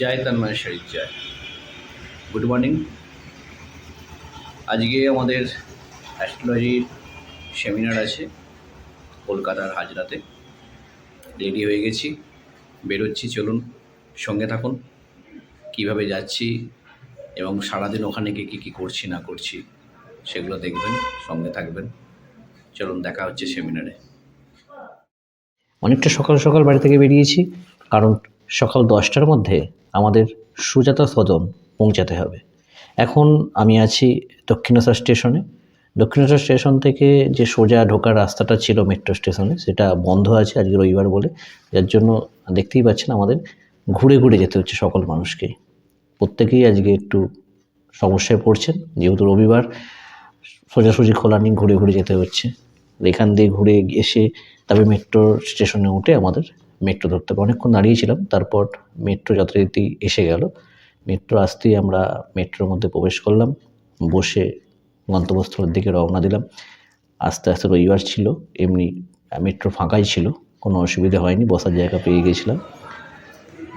জয় তন্ময় শরীর জয়। Good morning আজকে আমাদের অ্যাস্ট্রোলজির সেমিনার আছে কলকাতার হাজরাতে। রেডি হয়ে গেছি, বেরোচ্ছি, চলুন সঙ্গে থাকুন। কীভাবে যাচ্ছি এবং সারাদিন ওখানে গিয়ে কী কী করছি, না করছি, সেগুলো দেখবেন, সঙ্গে থাকবেন। চলুন, দেখা হচ্ছে সেমিনারে অনেকটা সকাল সকাল বাড়ি থেকে বেরিয়েছি, কারণ সকাল দশটার মধ্যে আমাদের সুজাতা সদন পৌঁছাতে হবে। এখন আমি আছি দক্ষিণেশ্বর স্টেশনে। দক্ষিণেশ্বর স্টেশন থেকে যে সোজা ঢোকার রাস্তাটা ছিল মেট্রো স্টেশনে, সেটা বন্ধ আছে আজকে রবিবার বলে। যার জন্য দেখতেই পাচ্ছেন আমাদের ঘুরে ঘুরে যেতে হচ্ছে সকল মানুষকে। প্রত্যেকেই আজকে একটু সমস্যায় পড়ছেন, যেহেতু রবিবার সোজাসুজি খোলা নেই, ঘুরে ঘুরে যেতে হচ্ছে। এখান দিয়ে ঘুরে এসে তবে মেট্রো স্টেশনে উঠে আমাদের মেট্রো ধরতে হবে। অনেকক্ষণ দাঁড়িয়েছিলাম, তারপর মেট্রো যথারীতি এসে গেল। মেট্রো আসতেই আমরা মেট্রোর মধ্যে প্রবেশ করলাম, বসে গন্তব্যস্থলের দিকে রওনা দিলাম। আস্তে আস্তে রবিবার ছিল, এমনি মেট্রো ফাঁকাই ছিল, কোনো অসুবিধা হয়নি, বসার জায়গা পেয়ে গেছিলাম।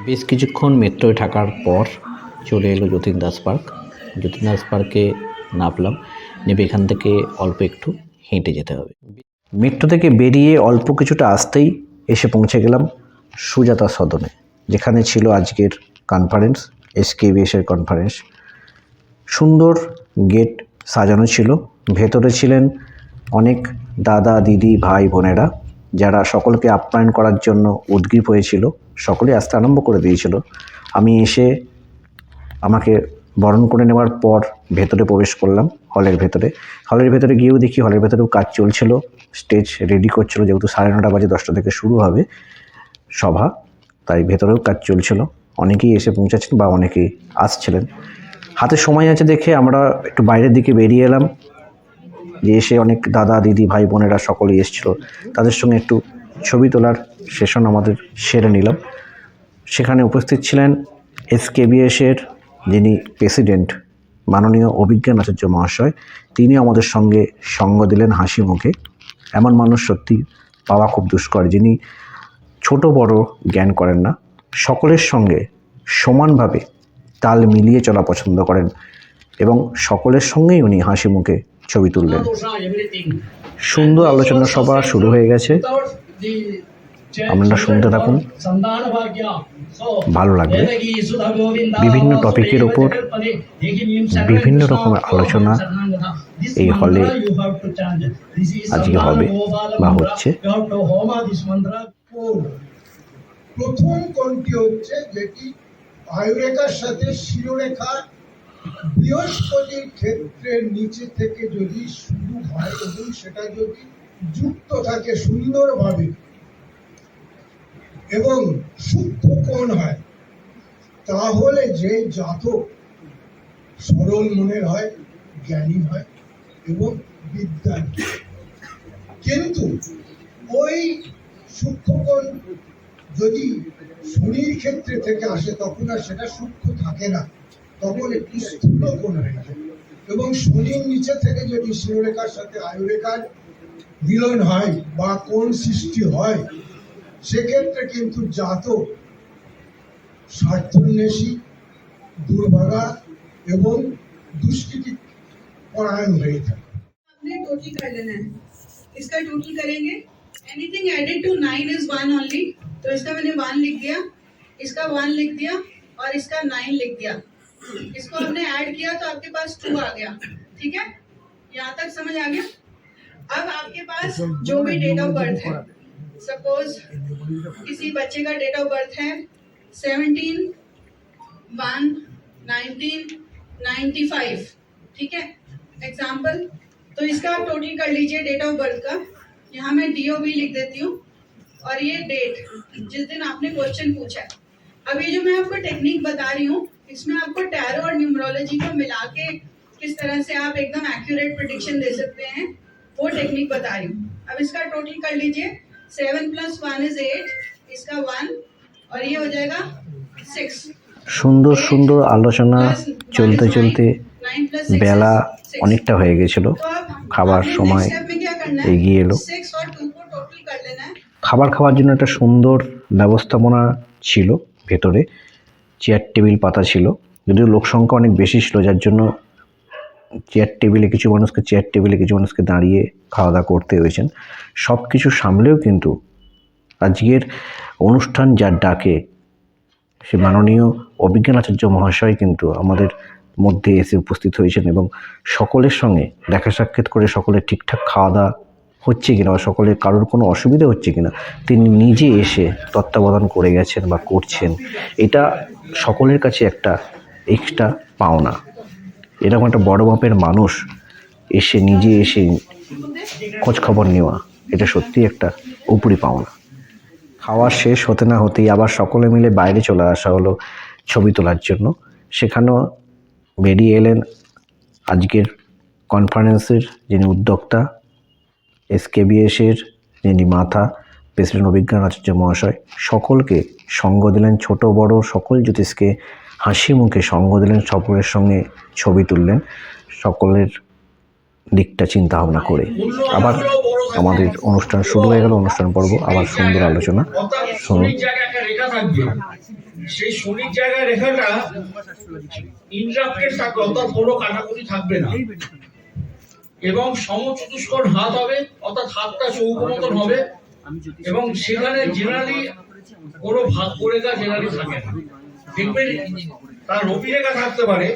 বেশ কিছুক্ষণ মেট্রোয় থাকার পর চলে এলো যতীন দাস পার্ক। যতীন দাস পার্কে নামলাম, নেবে এখান থেকে অল্প একটু হেঁটে যেতে হবে। মেট্রো থেকে বেরিয়ে অল্প কিছুটা আসতেই এসে পৌঁছে গেলাম সুজাতা সদনে, যেখানে ছিল আজকের কনফারেন্স এস এসকেবিএসের কনফারেন্স সুন্দর গেট সাজানো ছিল। ভেতরে ছিলেন অনেক দাদা, দিদি, ভাই, বোনেরা, যারা সকলকে আপ্যায়ন করার জন্য উদ্গ্রীব হয়েছিল। সকলে আসতে আরম্ভ করে দিয়েছিল। আমি এসে আমাকে বরণ করে নেওয়ার পর ভেতরে প্রবেশ করলাম হলের ভেতরে। হলের ভেতরে গিয়েও দেখি হলের ভেতরেও কাজ চলছিল। স্টেজ রেডি করছিল, যেহেতু সাড়ে নটা বাজে দশটা থেকে শুরু হবে সভা, তাই ভেতরেও কাজ চলছিল। অনেকেই এসে পৌঁছাচ্ছেন বা অনেকেই আসছিলেন। হাতে সময় আছে দেখে আমরা একটু বাইরের দিকে বেরিয়ে এলাম। যে এসে অনেক দাদা, দিদি, ভাই, বোনেরা সকলেই এসেছিল। তাদের সঙ্গে একটু ছবি তোলার সেশন আমাদের সেরে নিলাম। সেখানে উপস্থিত ছিলেন এসকেবিএসের যিনি প্রেসিডেন্ট মাননীয় অভিজ্ঞান আচার্য মহাশয়। তিনি আমাদের সঙ্গে সঙ্গ দিলেন হাসি মুখে। এমন মানুষ সত্যি পাওয়া খুব দুষ্কর, যিনি ছোট বড় জ্ঞান করেন না। সকলের সঙ্গে সমানভাবে তাল মিলিয়ে চলা পছন্দ করেন এবং সকলের সঙ্গেই উনি হাসি মুখে ছবি তুললেন। সুন্দর আলোচনা সভা শুরু হয়ে গেছে। আপনারা শুনতে থাকুন। ভালো লাগবে। বিভিন্ন টপিকের ওপর বিভিন্ন রকমের আলোচনা এই হলে আজকে হবে বা হচ্ছে। প্রথম কোণটি হচ্ছে? যেটি বায়ুরেখার সাথে শিরোরেখা বৃহস্পতির ক্ষেত্রে নিচে থেকে যদি শুরু হয় এবং সেটা যদি যুক্ত থাকে সুন্দরভাবে এবং সূক্ষ্ম কোণ হয় তাহলে যে জাতক সরল মনের হয় জ্ঞানী হয় এবং বিদ্যান কিন্তু ওই সূক্ষ্মকোণ যদি শনির ক্ষেত্রে থেকে আসে, তখন আর সেটা সূক্ষ্ম থাকে না। তখন একটু স্থূল কোণ হয়ে যায়। এবং শনির নিচে থেকে যদি শিরোরেখার সাথে আয়ুরেখার মিলন হয় বা কোন সৃষ্টি হয়, সেক্ষেত্রে কিন্তু জাতক স্বার্থন্বেষী, দুর্ভাগা এবং দুষ্কৃতি और आई एम वेट हमने टोटल कर लेना है। इसका टोटल करेंगे। Anything added to nine is one only तो इसका मैंने वन लिख दिया। इसका वन लिख दिया और इसका नाइन लिख दिया। इसको हमने ऐड किया तो आपके पास टू आ गया। ठीक है? यहाँ तक समझ आ गया? अब आपके पास जो भी डेट ऑफ़ बर्थ है। सपोज़ किसी बच्चे का डेट ऑफ़ बर्थ है seventeen one nineteen ninety five ठीक है? एग्जाम्पल तो इसका आप टोटल कर लीजिए डेट ऑफ बर्थ का यहाँ मैं डीओ भी लिख देती हूँ और ये डेट जिस दिन आपने क्वेश्चन पूछा है अब ये जो मैं आपको टेक्निक बता रही हूँ इसमें आपको टैरो और न्यूमरोलॉजी को मिला के किस तरह से आप एकदम एक्यूरेट प्रिडिक्शन दे सकते हैं वो टेक्निक बता रही हूँ अब इसका टोटल कर लीजिए seven plus one is eight इसका वन और ये हो जाएगा सिक्स সুন্দর সুন্দর আলোচনা চলতে চলতে বেলা অনেকটা হয়ে গেছিল। খাবার সময় এগিয়ে এলো। খাবার খাওয়ার জন্য একটা সুন্দর ব্যবস্থাপনা ছিল ভেতরে। চেয়ার টেবিল পাতা ছিল। যদিও লোক সংখ্যা অনেক বেশি ছিল যার জন্য চেয়ার টেবিলে কিছু মানুষকে চেয়ার টেবিলে কিছু মানুষকে দাঁড়িয়ে খাওয়া দাওয়া করতে হয়েছেন। সব কিছু সামলেও কিন্তু আজকের অনুষ্ঠান যার ডাকে সে মাননীয় অভিজ্ঞান আচার্য মহাশয় কিন্তু আমাদের মধ্যে এসে উপস্থিত হয়েছেন এবং সকলের সঙ্গে দেখা সাক্ষাৎ করে সকলের ঠিকঠাক খাওয়া দাওয়া হচ্ছে কিনা বা সকলের কারোর কোনো অসুবিধা হচ্ছে কিনা, তিনি নিজে এসে তত্ত্বাবধান করে গেছেন বা করছেন, এটা সকলের কাছে একটা এক্সট্রা পাওনা। এরকম একটা বড় মাপের মানুষ এসে নিজে এসে খবর নেওয়া, এটা সত্যি একটা উপরি পাওনা। খাওয়া শেষ হতে না হতেই আবার সকলে মিলে বাইরে চলে আসা হলো ছবি তোলার জন্য। সেখানেও বেরিয়ে এলেন আজকের কনফারেন্সের যিনি উদ্যোক্তা এসকেবিএসের যিনি মাথা প্রেসিডেন্ট অভিজ্ঞান আচার্য মহাশয়, সকলকে সঙ্গ দিলেন, ছোট, বড়, সকল জ্যোতিষকে হাসি মুখে সঙ্গ দিলেন, সকলের সঙ্গে ছবি তুললেন, সকলের দিকটা চিন্তা ভাবনা করে। আবার আমাদের অনুষ্ঠান শুরু হয়ে গেল, অনুষ্ঠান পর্ব, আবার সুন্দর আলোচনা। শুনুন সেই শনির জায়গায় রেখাটা ইন্টারাপ্টেড থাকবে অর্থাৎ কোনো কাটাকুটি থাকবে না। এবং সমচতুষ্কোণ হাত হবে, অর্থাৎ হাতটা চৌকো মতন হবে, এবং সেখানে জেনারেলি কোনো ভাগ রেখা জেনারেলি থাকে না। দেখবেন তার রবি রেখা থাকতে পারে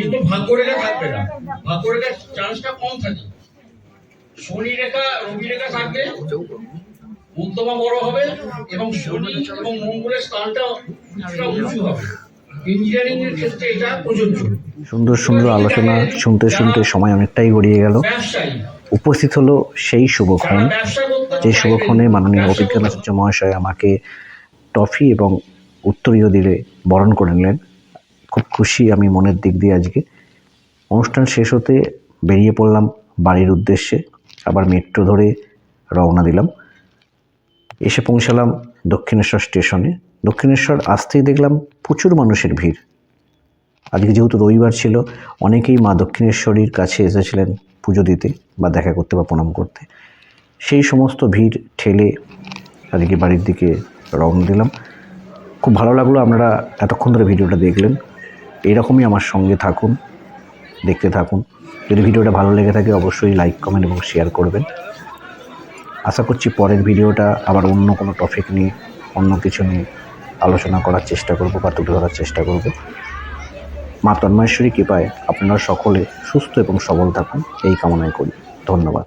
কিন্তু ভাগ্য রেখা থাকবে না। ভাগ্য রেখার চান্সটা কম থাকে। শনি রেখা রবি রেখা থাকবে মধ্যমা বড় হবে এবং শনি এবং মঙ্গলের স্থানটা উঁচু হবে। ইঞ্জিনিয়ারিং এর ক্ষেত্রে এটা প্রযোজ্য। সুন্দর সুন্দর আলোচনা শুনতে শুনতে সময় অনেকটাই গড়িয়ে গেল। উপস্থিত হলো সেই শুভক্ষণ যে শুভক্ষণে মাননীয় অভিজ্ঞান আচার্য মহাশয় আমাকে ট্রফি এবং উত্তরীয় দিলে বরণ করে নিলেন। খুব খুশি আমি মনের দিক দিয়ে আজকে। অনুষ্ঠান শেষ হতে বেরিয়ে পড়লাম বাড়ির উদ্দেশ্যে, আবার মেট্রো ধরে রওনা দিলাম। এসে পৌঁছালাম দক্ষিণেশ্বর স্টেশনে। দক্ষিণেশ্বর আসতেই দেখলাম প্রচুর মানুষের ভিড়। আজকে যেহেতু রবিবার ছিল, অনেকেই মা দক্ষিণেশ্বরীর কাছে এসেছিলেন পুজো দিতে বা দেখা করতে বা প্রণাম করতে। সেই সমস্ত ভিড় ঠেলে আজকে বাড়ির দিকে রওনা দিলাম। খুব ভালো লাগল আপনারা এতক্ষণ ধরে ভিডিওটা দেখলেন। এইরকমই আমার সঙ্গে থাকুন, দেখতে থাকুন। যদি ভিডিওটা ভালো লেগে থাকে, অবশ্যই লাইক কমেন্ট এবং শেয়ার করবেন। আশা করছি পরের ভিডিওটা আবার অন্য কোনো টপিক নিয়ে, অন্য কিছু নিয়ে আলোচনা করার চেষ্টা করব বা তুলে ধরার চেষ্টা করব। মা তন্ময়েশ্বরী, কৃপায় আপনারা সকলে সুস্থ এবং সবল থাকুন। এই কামনাই করি। ধন্যবাদ।